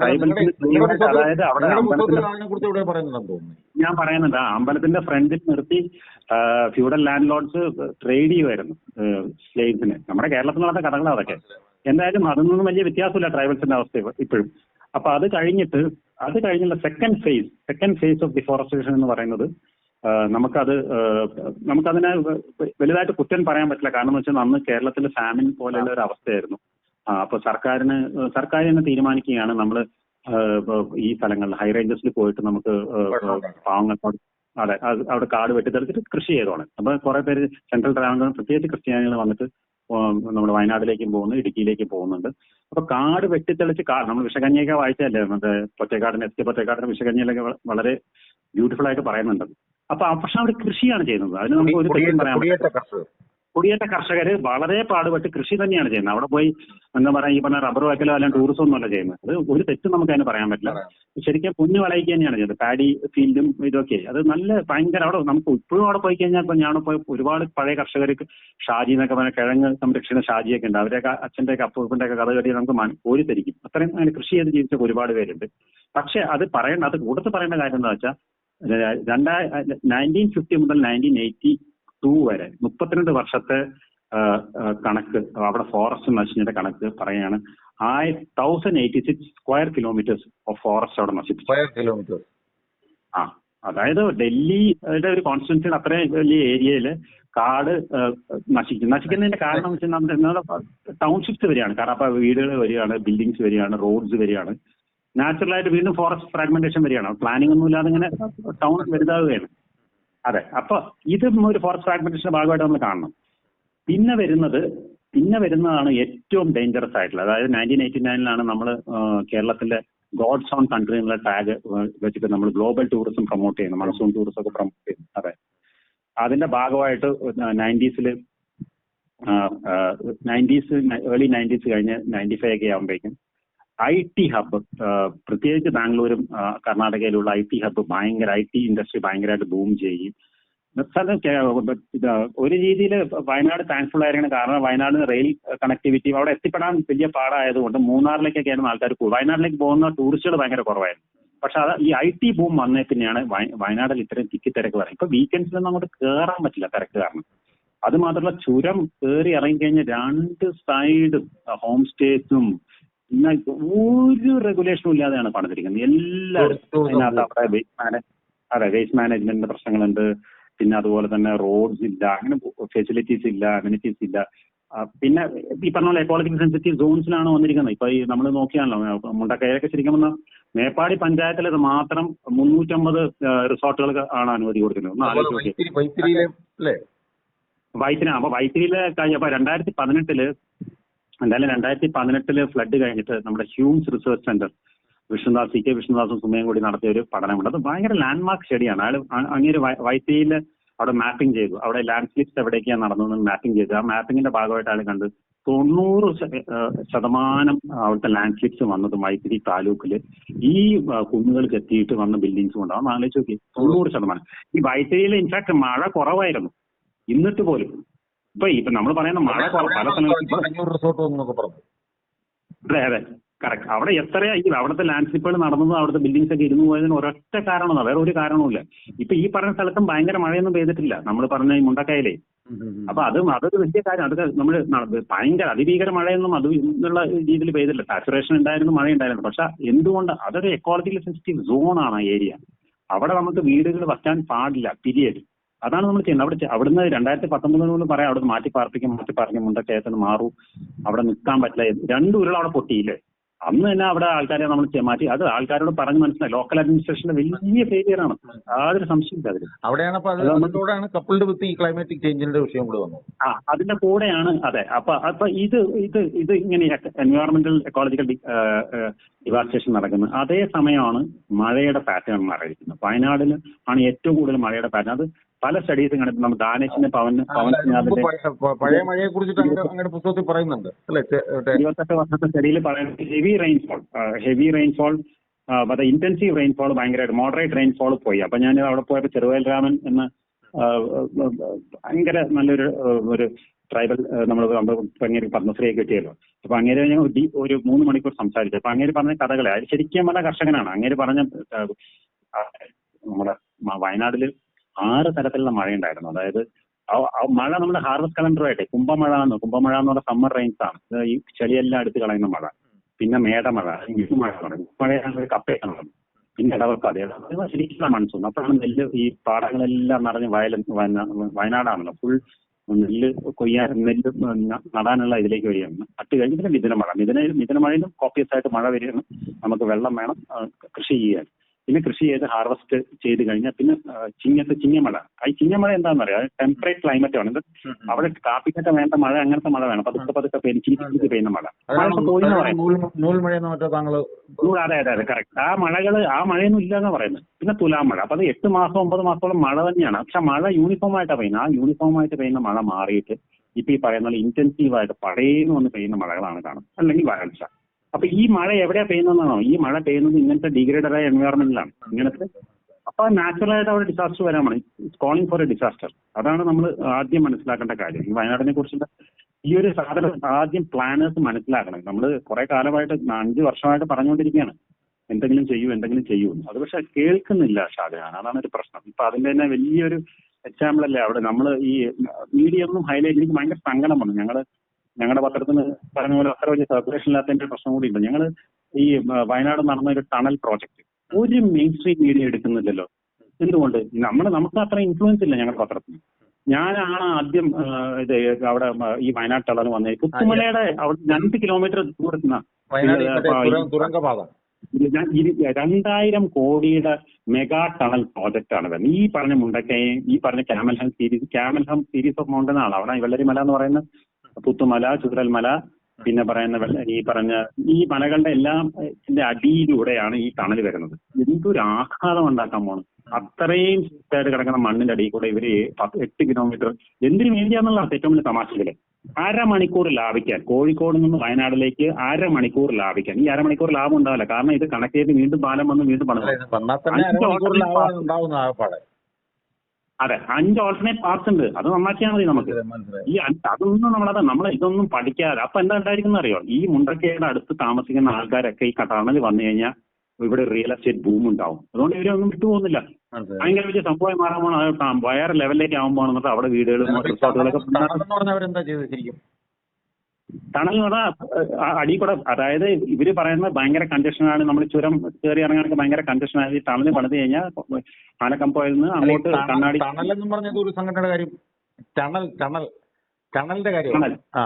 ട്രൈബൽ ട്രൈബൽസിന് അതായത് അവിടെ ഞാൻ പറയുന്നുണ്ട് അമ്പലത്തിന്റെ ഫ്രണ്ടിൽ നിർത്തി ഫ്യൂഡൽ ലാൻഡ് ലോഡ്സ് ട്രേഡ് ചെയ്യുമായിരുന്നു സ്ലേവ്സിന് നമ്മുടെ കേരളത്തിൽ നടന്ന കഥകളാണ് അതൊക്കെ. എന്തായാലും അതൊന്നും വലിയ വ്യത്യാസമില്ല ട്രൈബൽസിന്റെ അവസ്ഥ ഇപ്പോഴും. അപ്പൊ അത് കഴിഞ്ഞിട്ട് അത് കഴിഞ്ഞുള്ള second phase second phase of deforestation എന്ന് പറയുന്നത് നമുക്കത് നമുക്കതിനെ വലുതായിട്ട് കുറ്റം പറയാൻ പറ്റില്ല. കാരണം വെച്ചാൽ അന്ന് കേരളത്തിലെ ഫാമിൻ പോലെയുള്ള ഒരു അവസ്ഥയായിരുന്നു. അപ്പൊ സർക്കാരിന് സർക്കാർ തന്നെ തീരുമാനിക്കുകയാണ് നമ്മൾ ഈ സ്ഥലങ്ങളിൽ ഹൈ റേഞ്ചസിൽ പോയിട്ട് നമുക്ക് പാവങ്ങൾ അതെ അവിടെ കാട് വെട്ടിത്തെടുത്തിട്ട് കൃഷി ചെയ്തോണം അപ്പൊ കുറെ പേര് സെൻട്രൽ ട്രാവൻകൂർ പ്രത്യേകിച്ച് ക്രിസ്ത്യാനികൾ വന്നിട്ട് നമ്മുടെ വയനാട്ടിലേക്കും പോകുന്നു ഇടുക്കിയിലേക്കും പോകുന്നുണ്ട്. അപ്പൊ കാട് വെട്ടിത്തെളിച്ച് കാട് നമ്മൾ വിഷകന്യൊക്കെ വായിച്ചല്ലേ മറ്റേ പൊറ്റക്കാടിന് എസ് പൊറ്റക്കാടിന് വിഷകന്യയിലൊക്കെ വളരെ ബ്യൂട്ടിഫുൾ ആയിട്ട് പറയുന്നുണ്ട്. അപ്പൊ പക്ഷെ അവർ കൃഷിയാണ് ചെയ്യുന്നത്. അതിന് നമുക്ക് ഒരു തെറ്റും പറയാൻ. കുടിയേറ്റ കർഷകര് വളരെ പാടുപെട്ട് കൃഷി തന്നെയാണ് ചെയ്യുന്നത്. അവിടെ പോയി എന്താ പറയാ ഈ പറഞ്ഞ റബ്ബർ വയ്ക്കലോ അല്ലെങ്കിൽ ടൂറിസം ഒന്നുമല്ല ചെയ്യുന്നത്. അത് ഒരു തെറ്റും നമുക്ക് അതിന് പറയാൻ പറ്റില്ല. ശരിക്കും കുഞ്ഞു വളയ്ക്ക് തന്നെയാണ് ചെയ്യുന്നത്. പാഡി ഫീൽഡും ഇതൊക്കെ. അത് നല്ല ഭയങ്കര അവിടെ നമുക്ക് ഇപ്പോഴും അവിടെ പോയി കഴിഞ്ഞാൽ ഇപ്പൊ ഞാൻ പോയി ഒരുപാട് പഴയ കർഷകർക്ക് ഷാജി എന്നൊക്കെ പറഞ്ഞ കിഴങ്ങ് സംരക്ഷിക്കുന്ന ഷാജിയൊക്കെ ഉണ്ട്. അവരെയൊക്കെ അച്ഛന്റെ ഒക്കെ അപ്പൂപ്പന്റെ ഒക്കെ കഥ കെട്ടി നമുക്ക് കോരിത്തരിക്കും. അത്രയും അങ്ങനെ കൃഷി ചെയ്ത് ജീവിച്ച ഒരുപാട് പേരുണ്ട്. പക്ഷെ അത് പറയേണ്ട അത് കൂടുതൽ പറയേണ്ട കാര്യം എന്താ വെച്ചാൽ രണ്ടാ നയന്റീൻ ഫിഫ്റ്റി മുതൽ നയന്റീൻ എയ്റ്റി ടു വരെ മുപ്പത്തിരണ്ട് വർഷത്തെ കണക്ക് അവിടെ ഫോറസ്റ്റ് നശിച്ചതിന്റെ കണക്ക് പറയാണ് ആയി thousand eighty six square kilometres of forest അവിടെ നശിപ്പിച്ചു. സ്ക്വയർ കിലോമീറ്റർ ആ അതായത് ഡൽഹിയുടെ ഒരു കോൺസ്റ്റിറ്റ്യൻസിയുടെ അത്രയും വലിയ ഏരിയയിൽ കാട് നശിക്കും. നശിക്കുന്നതിന്റെ കാരണം എന്ന് വെച്ചാൽ നമ്മുടെ ടൗൺഷിപ്സ് വരികയാണ് കാരണം അപ്പൊ വീടുകൾ വരികയാണ് ബിൽഡിങ്സ് വരികയാണ് റോഡ്സ് വരികയാണ് നാച്ചുറലായിട്ട് വീണ്ടും ഫോറസ്റ്റ് ഫ്രാഗ്മെന്റേഷൻ വരികയാണ് പ്ലാനിംഗ് ഒന്നും ഇല്ലാതെ ഇങ്ങനെ ടൗൺ വലുതാവുകയാണ്. അതെ. അപ്പൊ ഇതും ഒരു ഫോറസ്റ്റ് ഫ്രാഗ്മെന്റേഷന്റെ ഭാഗമായിട്ട് നമ്മൾ കാണണം. പിന്നെ വരുന്നത് പിന്നെ വരുന്നതാണ് ഏറ്റവും ഡേഞ്ചറസ് ആയിട്ടുള്ളത്. അതായത് നയന്റീൻ എയ്റ്റി നയനിലാണ് നമ്മൾ കേരളത്തിലെ ഗോഡ്സ് ഓൺ കൺട്രി എന്നുള്ള ടാഗ് വെച്ചിട്ട് നമ്മൾ ഗ്ലോബൽ ടൂറിസം പ്രൊമോട്ട് ചെയ്യുന്നു മൺസൂൺ ടൂറിസം ഒക്കെ പ്രൊമോട്ട് ചെയ്യുന്നു അതെ. അതിന്റെ ഭാഗമായിട്ട് നയന്റീസിൽ നയന്റീസ് ഏർലി നയന്റീസ് കഴിഞ്ഞ് നയന്റി ഫൈവ് ഒക്കെ ആകുമ്പോഴേക്കും ഐ ടി ഹബ്ബ് പ്രത്യേകിച്ച് ബാംഗ്ലൂരും കർണാടകയിലുള്ള ഐ ടി ഹബ്ബ് ഭയങ്കര ഐ ടി ഇൻഡസ്ട്രി ഭയങ്കരമായിട്ട് ബൂം ചെയ്യും. ഒരു രീതിയിൽ വയനാട് താങ്ക്ഫുൾ ആയിരിക്കണം കാരണം വയനാട് റെയിൽ കണക്ടിവിറ്റി അവിടെ എത്തിപ്പെടാൻ വലിയ പാടായതുകൊണ്ട് മൂന്നാറിലേക്കൊക്കെയാണ് ആൾക്കാർ വയനാട്ടിലേക്ക് പോകുന്ന ടൂറിസ്റ്റുകൾ ഭയങ്കര കുറവായിരുന്നു. പക്ഷെ അത് ഈ ഐ ടി ബൂം വന്നേ പിന്നെയാണ് വയ- വയനാട്ടിൽ ഇത്രയും തിക്കി തിരക്ക് പറയുന്നത് ഇപ്പൊ വീക്കെൻഡ്സിലൊന്നും അങ്ങോട്ട് കയറാൻ പറ്റില്ല തിരക്ക് കാരണം. അത് മാത്രമല്ല ചുരം കയറി ഇറങ്ങിക്കഴിഞ്ഞാൽ രണ്ട് സൈഡും ഹോം സ്റ്റേസും പിന്നെ ഒരു റെഗുലേഷനും ഇല്ലാതെയാണ് പണിതിരിക്കുന്നത്. അതിനകത്ത് അവിടെ വേസ്റ്റ് മാനേജ് അതെ വേസ്റ്റ് മാനേജ്മെന്റിന്റെ പ്രശ്നങ്ങളുണ്ട്. പിന്നെ അതുപോലെ തന്നെ റോഡ്സ് ഇല്ല അങ്ങനെ ഫെസിലിറ്റീസ് ഇല്ല അമ്യൂണിറ്റീസ് ഇല്ല. പിന്നെ ഈ പറഞ്ഞ പോലെ എക്കോളജിക്കൽ സെൻസിറ്റീവ് സോൺസിലാണ് വന്നിരിക്കുന്നത്. ഇപ്പൊ ഈ നമ്മൾ നോക്കിയാണല്ലോ മുണ്ടക്കയൊക്കെ ശരിക്കും വന്ന മേപ്പാടി പഞ്ചായത്തിൽ ഇത് മാത്രം മുന്നൂറ്റമ്പത് റിസോർട്ടുകൾ ആണ് അനുമതി കൊടുക്കുന്നത് ഒന്ന് ആലോചിച്ച് നോക്കിയേ. വൈത്തിരി അപ്പൊ വൈത്തിരിയിലെ കഴിഞ്ഞ അപ്പൊ രണ്ടായിരത്തി പതിനെട്ടിൽ എന്തായാലും രണ്ടായിരത്തി പതിനെട്ടിൽ ഫ്ലഡ് കഴിഞ്ഞിട്ട് നമ്മുടെ Hume's research centre Vishnudas C K വിഷ്ണുദാസും സുമയും കൂടി നടത്തിയ ഒരു പഠനമുണ്ട്. അത് ഭയങ്കര ലാൻഡ്മാർക്ക് സ്റ്റഡിയാണ് അയാൾ അങ്ങനെ വൈത്തിയിൽ അവിടെ മാപ്പിംഗ് ചെയ്തു. അവിടെ ലാൻഡ് സ്ലിപ്സ് എവിടേക്കാണ് നടന്നതെന്ന് മാപ്പിംഗ് ചെയ്തു. ആ മാപ്പിംഗിന്റെ ഭാഗമായിട്ട് അയാൾ കണ്ട് തൊണ്ണൂറ് ശതമാനം അവിടുത്തെ ലാൻഡ് സ്ലിപ്സ് വന്നത് മൈത്രി താലൂക്കിൽ ഈ കുന്നുകൾക്ക് എത്തിയിട്ട് വന്ന ബിൽഡിങ്സ് കൊണ്ടാണ്. ആലോചിച്ച് നോക്കി തൊണ്ണൂറ് ശതമാനം. ഈ വൈത്തിരിയിൽ ഇൻഫാക്ട് മഴ കുറവായിരുന്നു. എന്നിട്ട് പോലും ഇപ്പൊ ഇപ്പൊ നമ്മൾ പറയുന്ന മഴ പല സ്ഥലങ്ങളിലും അതെ അതെ. കറക്റ്റ് അവിടെ എത്രയാ ഈ അവിടുത്തെ ലാൻഡ് സ്ലിപ്പുകൾ നടന്നതും അവിടുത്തെ ബിൽഡിങ്സ് ഒക്കെ ഇരുന്നു പോയതിന് ഒരൊറ്റ കാരണമാണ് വേറെ ഒരു കാരണവുമില്ല. ഇപ്പൊ ഈ പറഞ്ഞ സ്ഥലത്തും ഭയങ്കര മഴയൊന്നും പെയ്തിട്ടില്ല. നമ്മൾ പറഞ്ഞ ഈ മുണ്ടക്കയിലേ. അപ്പൊ അത് അതൊരു വലിയ കാര്യം. അതൊക്കെ നമ്മൾ ഭയങ്കര അതിഭീകര മഴയൊന്നും അത് എന്നുള്ള രീതിയിൽ പെയ്തില്ല സാച്ചുറേഷൻ ഉണ്ടായിരുന്നു മഴ ഉണ്ടായിരുന്നു. പക്ഷെ എന്തുകൊണ്ട് അതൊരു എക്കോളജിക്കൽ സെൻസിറ്റീവ് സോൺ ആ ഏരിയ അവിടെ നമുക്ക് വീടുകൾ വയ്ക്കാൻ പാടില്ല പിരിയഡ് അതാണ് നമ്മൾ ചെയ്യുന്നത്. അവിടെ അവിടുന്ന് രണ്ടായിരത്തി പത്തൊമ്പതിനോട് പറയാം അവിടെ മാറ്റി പാർപ്പിക്കും മാറ്റി പാർപ്പിക്കും മുണ്ടക്കയത്തിന് മാറൂ അവിടെ നിൽക്കാൻ പറ്റില്ല. രണ്ട് ഉരുള അവിടെ പൊട്ടിയില്ലേ? അന്ന് തന്നെ അവിടെ ആൾക്കാരെ നമ്മൾ മാറ്റി. അത് ആൾക്കാരോട് പറഞ്ഞ് മനസ്സിലായി. ലോക്കൽ അഡ്മിനിസ്ട്രേഷന്റെ വലിയ ഫെയിലിയർ ആണ്. യാതൊരു സംശയമില്ല അതിൽ അവിടെയാണ് കപ്പിളിന്റെ അതിലൂടെയാണ് കപ്പിൾഡ് വിത്ത് ഈ ക്ലൈമാറ്റിക് ചേഞ്ചിന്റെ വിഷയം കൂടെ വന്നത്. ആ അതിന്റെ കൂടെയാണ് അതെ. അപ്പൊ അപ്പൊ ഇത് ഇത് ഇത് ഇങ്ങനെ എൻവയോൺമെന്റൽ എക്കോളജിക്കൽ ഡിവാസ്റ്റേഷൻ നടക്കുന്നത് അതേ സമയമാണ് മഴയുടെ പാറ്റേൺ മാറിയിരിക്കുന്നത്. വയനാടിൽ ആണ് ഏറ്റവും കൂടുതൽ മഴയുടെ പാറ്റേൺ അത് പല സ്റ്റഡീസും കണ്ടിട്ടുണ്ട് നമ്മൾ ദാനേഷിന്റെ പവൻ പവൻ പഴയ- മഴയെ കുറിച്ചിട്ട് അങ്ങനെ അങ്ങനെ പുസ്തകത്തിൽ പറയുന്നുണ്ട്. ഇരുപത്തെട്ട് വർഷത്തെ സ്റ്റഡിയിൽ പറയുന്നത് ഹെവി റെയിൻഫോൾ ഹെവി റെയിൻഫോൾ അത് ഇന്റൻസീവ് റെയിൻഫോൾ ഭയങ്കരമായിട്ട് മോഡറേറ്റ് റെയിൻഫോൾ പോയി. അപ്പൊ ഞാൻ അവിടെ പോയപ്പോൾ ചെറുവയൽ രാമൻ എന്ന ഭയങ്കര നല്ലൊരു ഒരു ട്രൈബൽ നമ്മൾ അങ്ങേര് പത്മശ്രീയെ കിട്ടിയല്ലോ. അപ്പൊ അങ്ങേര് ഞാൻ ഒരു മൂന്ന് മണിക്കൂർ സംസാരിച്ചു. അപ്പൊ അങ്ങേര് പറഞ്ഞ കഥകളെ അത് ശരിക്കും പറഞ്ഞ കർഷകനാണ്. അങ്ങേര് പറഞ്ഞ നമ്മുടെ വയനാട്ടിൽ ആറ് തരത്തിലുള്ള മഴ ഉണ്ടായിരുന്നു അതായത് മഴ നമ്മുടെ ഹാർവസ്റ്റ് കലണ്ടറുമായിട്ട് കുംഭമഴ എന്ന് കുംഭമഴ എന്ന് പറഞ്ഞ സമ്മർ റെയിൻസ് ആണ്. ഈ ചെളിയെല്ലാം അടുത്ത് കളയുന്ന മഴ. പിന്നെ മേടമഴ മഴ മഴയാണ് കപ്പയാണ് പറയുന്നത്. പിന്നെ ഇടവക്കാതെ ശരിക്കും മൺസൂൺ അപ്പോഴാണ് നെല്ല് ഈ പാടങ്ങളെല്ലാം നിറഞ്ഞ് വയൽ വയന- വയനാടാണല്ലോ. ഫുൾ നെല്ല് കൊയ്യാൻ നെല്ല് നടാനുള്ള ഇതിലേക്ക് വരികയാണ്. നട്ട് കഴിഞ്ഞ് പിന്നെ മിഥുന മഴ മിഥുന മിഥുന മഴയിലും കോപ്പിയസ് ആയിട്ട് മഴ വരികയാണ്. നമുക്ക് വെള്ളം വേണം കൃഷി ചെയ്യാൻ. പിന്നെ കൃഷി ചെയ്ത് ഹാർവസ്റ്റ് ചെയ്ത് കഴിഞ്ഞാൽ പിന്നെ ചിങ്ങത്തെ ചിങ്ങമഴ. ഈ ചിങ്ങമഴ എന്താണെന്ന് അറിയാം ടെമ്പറേറ്റ് ക്ലൈമറ്റ് ആണ്. അവിടെ കാപ്പിക്കൊക്കെ വേണ്ട മഴ അങ്ങനത്തെ മഴ വേണം. പതുക്കെ പതുക്കെ പെയ്യുന്ന ചിരിച്ച് പെയ്യുന്ന മഴ. അതെ അതെ അതെ കറക്റ്റ് ആ മഴകൾ ആ മഴയൊന്നും ഇല്ല എന്ന് പറയുന്നത്. പിന്നെ തുലാം മഴ. അപ്പൊ അത് എട്ട് മാസം ഒമ്പത് മാസത്തോളം മഴ തന്നെയാണ്. പക്ഷെ മഴ യൂണിഫോം ആയിട്ടാണ് പെയ്യുന്നത്. ആ യൂണിഫോം ആയിട്ട് പെയ്യുന്ന മഴ മാറിയിട്ട് ഇപ്പൊ ഈ പറയുന്ന ഇന്റൻസീവ് ആയിട്ട് പടയെന്ന് വന്ന് പെയ്യുന്ന മഴകളാണ് കാണുന്നത്. അല്ലെങ്കിൽ വരൾച്ച. അപ്പൊ ഈ മഴ എവിടെയാ പെയ്യുന്നതെന്നാണോ? ഈ മഴ പെയ്യുന്നത് ഇങ്ങനത്തെ ഡീഗ്രേഡായ എൻവയോൺമെന്റിലാണ് ഇങ്ങനത്തെ. അപ്പൊ നാച്ചുറൽ ആയിട്ട് അവിടെ ഡിസാസ്റ്റർ വരാമാണ് കോളിംഗ് ഫോർ എ ഡിസാസ്റ്റർ അതാണ് നമ്മൾ ആദ്യം മനസ്സിലാക്കേണ്ട കാര്യം. ഈ വയനാടിനെ കുറിച്ചുള്ള ഈ ഒരു സാധനം ആദ്യം പ്ലാനേഴ്സ് മനസ്സിലാക്കണം. നമ്മൾ കുറെ കാലമായിട്ട് അഞ്ച് വർഷമായിട്ട് പറഞ്ഞുകൊണ്ടിരിക്കുകയാണ്. എന്തെങ്കിലും ചെയ്യൂ എന്തെങ്കിലും ചെയ്യൂ അത് പക്ഷെ കേൾക്കുന്നില്ല ഷാജഹാൻ. അതാണ് ഒരു പ്രശ്നം. ഇപ്പൊ അതിന്റെ തന്നെ വലിയൊരു എക്സാമ്പിൾ അല്ലേ അവിടെ നമ്മൾ ഈ മീഡിയ ഒന്നും ഹൈലൈറ്റ് എനിക്ക് ഭയങ്കര സങ്കടം വന്നു. ഞങ്ങൾ ഞങ്ങളുടെ പത്രത്തിന് പറഞ്ഞ പോലെ അത്ര വലിയ സർക്കുലേഷൻ ഇല്ലാത്തതിന്റെ പ്രശ്നം കൂടി ഉണ്ട് ഞങ്ങൾ ഈ വയനാട് നടന്ന ഒരു ടണൽ പ്രോജക്റ്റ് ഒരു മെയിൻ സ്ട്രീം മീഡിയ എടുക്കുന്നില്ലല്ലോ. എന്തുകൊണ്ട്? നമ്മൾ നമുക്ക് അത്ര ഇൻഫ്ലുവൻസ് ഇല്ല ഞങ്ങളുടെ പത്രത്തിന്. ഞാനാണ് ആദ്യം ഇത് അവിടെ ഈ വയനാട് ടണൽ വന്നത് പുത്തുമലയുടെ അവിടെ രണ്ട് കിലോമീറ്റർ ദൂരത്തുന്ന രണ്ടായിരം കോടിയുടെ മെഗാ ടണൽ പ്രോജക്റ്റ് ആണ്. ഈ പറഞ്ഞ മുണ്ടക്കയും ഈ പറഞ്ഞ camel hump series camel hump series of mountain ആണ്. അവിടെ വെള്ളരിമല എന്ന് പറയുന്ന പുത്തുമല ചുരൽമല പിന്നെ പറയുന്ന ഈ പറഞ്ഞ ഈ മലകളുടെ എല്ലാം അടിയിലൂടെയാണ് ഈ ടണൽ വരുന്നത്. എന്തൊരു ആഘാതം ഉണ്ടാക്കാൻ പോണം. അത്രയും ആയിട്ട് കിടക്കുന്ന മണ്ണിന്റെ അടിയിൽ കൂടെ ഇവർ എട്ട് കിലോമീറ്റർ എന്തിനു വേണ്ടിയാന്നുള്ള ഏറ്റവും വലിയ തമാശകൾ അരമണിക്കൂർ ലാഭിക്കാൻ കോഴിക്കോട് നിന്ന് വയനാടിലേക്ക് അരമണിക്കൂർ ലാഭിക്കാൻ. ഈ അരമണിക്കൂർ ലാഭം ഉണ്ടാവില്ല. കാരണം ഇത് കണക്ട് ചെയ്ത് വീണ്ടും പാലം വന്ന് വീണ്ടും പണിത്. അതെ അഞ്ച് ഓൾട്ടർനേറ്റ് പാർട്സ് ഉണ്ട്. അത് നന്നാക്കിയാൽ മതി നമുക്ക്. ഈ അതൊന്നും നമ്മളത് നമ്മൾ ഇതൊന്നും പഠിക്കാതെ അപ്പൊ എന്താ ഉണ്ടായിരിക്കുന്ന അറിയോ? ഈ മുണ്ടക്കയുടെ അടുത്ത് താമസിക്കുന്ന ആൾക്കാരൊക്കെ ഈ കട്ടാണിൽ വന്നു കഴിഞ്ഞാൽ ഇവിടെ റിയൽ എസ്റ്റേറ്റ് ബൂം ഉണ്ടാവും. അതുകൊണ്ട് ഇവരൊന്നും വിട്ടുപോകുന്നില്ല. ഭയങ്കര വലിയ സംഭവം മാറാൻ പോകണം വേറെ ലെവലിലേക്ക് ആകുമ്പോൾ അവിടെ വീടുകളും റിസോർട്ടുകളൊക്കെ ടണൽ എന്ന് പറഞ്ഞാൽ അടി കൂടെ അതായത് ഇവർ പറയുന്നത് ഭയങ്കര കണ്ടീഷനാണ് നമ്മൾ ചുരം കയറി ഇറങ്ങാനൊക്കെ ഭയങ്കര കൺജഷനാണ് ഈ ടണൽ പണിത് കഴിഞ്ഞാൽ ആനക്കമ്പോയിൽ നിന്ന് അങ്ങോട്ട് കണ്ണാടി ടണൽ- എന്ന് പറഞ്ഞത് ഒരു സംഘടനയുടെ കാര്യം. ടണൽ ടണൽ ടണലിന്റെ കാര്യം. ആ.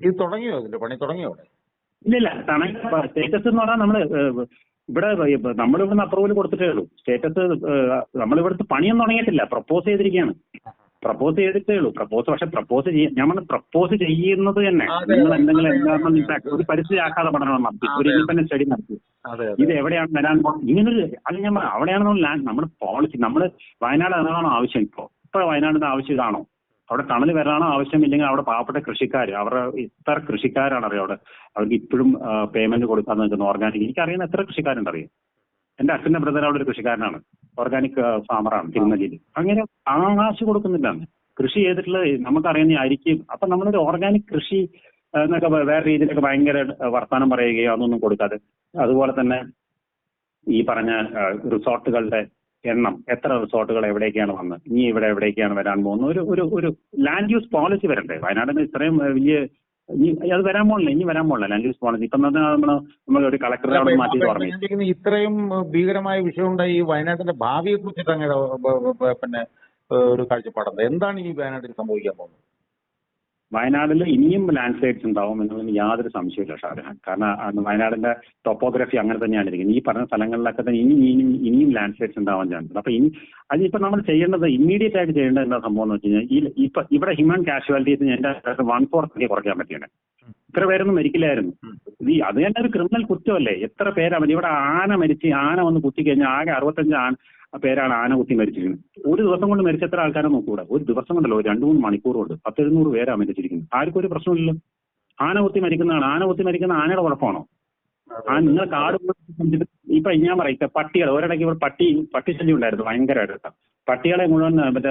ഇത് തുടങ്ങിയോ ഇതിന്റെ പണി? തുടങ്ങിയോ അവിടെ? ഇല്ലില്ല. ടണൽ സ്റ്റേറ്റസ് എന്ന് പറഞ്ഞാൽ നമ്മൾ ഇവിടെ നമ്മൾ ഇവിടുന്ന് അപ്രൂവൽ കൊടുത്തിട്ടേ ഉള്ളൂ. സ്റ്റേറ്റസ് നമ്മൾ ഇവിടുത്തെ പണിയൊന്നും തുടങ്ങിയിട്ടില്ല. പ്രപ്പോസ് ചെയ്തിരിക്കുകയാണ് പ്രപ്പോസ് ചെയ്തിട്ടേ ഉള്ളൂ. പ്രപ്പോസ് പക്ഷെ പ്രപ്പോസ് ചെയ്യാൻ നമ്മൾ പ്രപ്പോസ് ചെയ്യുന്നത് തന്നെ. നിങ്ങൾ എന്തെങ്കിലും. മനസ്സിലാക്കി ഒരു പരിസ്ഥിതി ആഘാത പഠനം നടത്തി. ഒരു. ഇൻഡിപെൻഡന്റ് സ്റ്റഡി നടത്തി. ഇത് എവിടെയാണ് വരാൻ ഇങ്ങനൊരു അത് ഞാൻ അവിടെയാണ് നമ്മൾ ലാൻഡ് നമ്മുടെ പോളിസി നമ്മൾ വയനാട് അതാണോ ആവശ്യം ഇപ്പോ? ഇപ്പൊ വയനാടിന്റെ ആവശ്യം ഇതാണോ? അവിടെ തണൽ വരാനോ ആവശ്യമില്ലെങ്കിൽ അവിടെ പാവപ്പെട്ട കൃഷിക്കാർ അവരുടെ ഇത്ര കൃഷിക്കാരാണ് അറിയാം അവിടെ. അവർക്ക് ഇപ്പോഴും പേയ്മെന്റ് കൊടുക്കാൻ നിൽക്കുന്ന ഓർഗാനിക് എനിക്കറിയുന്ന എത്ര കൃഷിക്കാരുണ്ട് അറിയാം എന്റെ അച്ഛന്റെ ബ്രദർ അവിടെ ഒരു കൃഷിക്കാരനാണ്. ഓർഗാനിക് ഫാമറാണ് തിരുനെല്ലിയിൽ അങ്ങനെ ആകാശം കൊടുക്കുന്നില്ല കൃഷി ചെയ്തിട്ടുള്ള നമുക്കറിയുന്ന അരിക്ക് അപ്പൊ നമ്മളൊരു ഓർഗാനിക് കൃഷി എന്നൊക്കെ വേറെ രീതിയിലൊക്കെ ഭയങ്കര വർത്തമാനം പറയുകയോ അതൊന്നും കൊടുക്കാതെ. അതുപോലെ തന്നെ ഈ പറഞ്ഞ റിസോർട്ടുകളുടെ എണ്ണം എത്ര റിസോർട്ടുകൾ എവിടേക്കാണ് വന്നത്? ഇനി ഇവിടെ എവിടേക്കാണ് വരാൻ പോകുന്നത്? ഒരു ഒരു ഒരു ലാൻഡ് യൂസ് പോളിസി വരണ്ടേ? വയനാടിന് ഇത്രയും വലിയ ഇനി അത് വരാൻ പോണില്ല ഇനി വരാൻ പോണില്ല. ലാൻഡ് യൂസ് പോളിസി ഇപ്പം നമ്മൾ നമ്മൾ ഒരു കളക്ടറെ അവിടെ മാറ്റി പറഞ്ഞു. ഇത്രയും ഭീകരമായ ഭീകരമായ വിഷയമുണ്ടായി ഈ വയനാട്ടിന്റെ ഭാവിയെ കുറിച്ചിട്ട് അങ്ങനെ പിന്നെ ഒരു കാഴ്ചപ്പാടുണ്ട്. എന്താണ് ഈ വയനാട്ടിൽ സംഭവിക്കാൻ പോകുന്നത്? വയനാട്ടിൽ ഇനിയും ലാൻഡ് സ്ലൈഡ്സ് ഉണ്ടാവും എന്നതിന് യാതൊരു സംശയമില്ല ഷാജഹാൻ. കാരണം വയനാടിന്റെ ടോപ്പോഗ്രഫി അങ്ങനെ തന്നെയാണ് ഇരിക്കുന്നത്. ഈ പറഞ്ഞ സ്ഥലങ്ങളിലൊക്കെ തന്നെ ഇനി ഇനിയും ഇനിയും ലാൻഡ് സ്ലൈഡ്സ് ഉണ്ടാവാൻ ചാൻസ് അപ്പൊ ഇനി അതിപ്പോ നമ്മൾ ചെയ്യേണ്ടത് ഇമ്മീഡിയറ്റ് ആയിട്ട് ചെയ്യേണ്ടത് എന്താ സംഭവം എന്ന് വെച്ച് കഴിഞ്ഞാൽ ഈ ഇവിടെ ഹ്യൂമൻ കാഷ്വാലിറ്റീസ് എന്റെ വൺ ഫോർത്ത് കുറയ്ക്കാൻ പറ്റിയാണ് ഇത്ര പേരൊന്നും മരിക്കില്ലായിരുന്നു. നീ അത് തന്നെ ഒരു ക്രിമിനൽ കുറ്റമല്ലേ? എത്ര പേരാ മതി ഇവിടെ ആന മരിച്ച് ആന വന്ന് കുത്തി കഴിഞ്ഞാൽ ആകെ അറുപത്തഞ്ച് ആന പേരാണ് ആന കുത്തി മരിച്ചിരിക്കുന്നത്. ഒരു ദിവസം കൊണ്ട് മരിച്ച എത്ര ആൾക്കാരെ നോക്കൂടെ. ഒരു ദിവസം കൊണ്ടല്ലോ രണ്ടു മൂന്ന് മണിക്കൂർ കൊണ്ട് പത്തെഴുന്നൂറ് പേരാ മരിച്ചിരിക്കുന്നത്. ആർക്കും ഒരു പ്രശ്നമില്ലല്ലോ ആന കുത്തി മരിക്കുന്നതാണ്. ആന കുത്തി മരിക്കുന്ന ആനയുടെ കുഴപ്പമാണോ? ആ നിങ്ങൾ കാട് ഇപ്പൊ ഞാൻ പറയട്ടെ പട്ടികൾ ഒരിടയ്ക്ക് ഇവിടെ പട്ടി പട്ടി ശല്യം ഉണ്ടായിരുന്നു ഭയങ്കരമായിട്ട്. പട്ടികളെ മുഴുവൻ മറ്റേ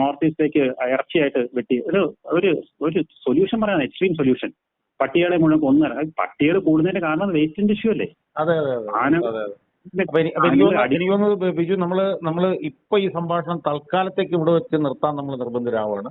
നോർത്ത് ഈസ്റ്റിലേക്ക് ഇറച്ചിയായിട്ട് വെട്ടി. ഒരു ഒരു ഒരു സൊല്യൂഷൻ പറയാൻ എക്സ്ട്രീം സൊല്യൂഷൻ പട്ടികളെ മുഴുവൻ കൊന്നിറങ്ങി പട്ടികൾ കൂടുന്നതിന്റെ കാരണം വേസ്റ്റിന്റെ ഇഷ്യൂ അല്ലേ? അതെ അതെ ആന എനിക്ക് തോന്നുന്നത് ബിജു നമ്മൾ നമ്മൾ ഇപ്പൊ ഈ സംഭാഷണം തൽക്കാലത്തേക്ക് ഇവിടെ വെച്ച് നിർത്താൻ നമ്മൾ നിർബന്ധരാവാണ്.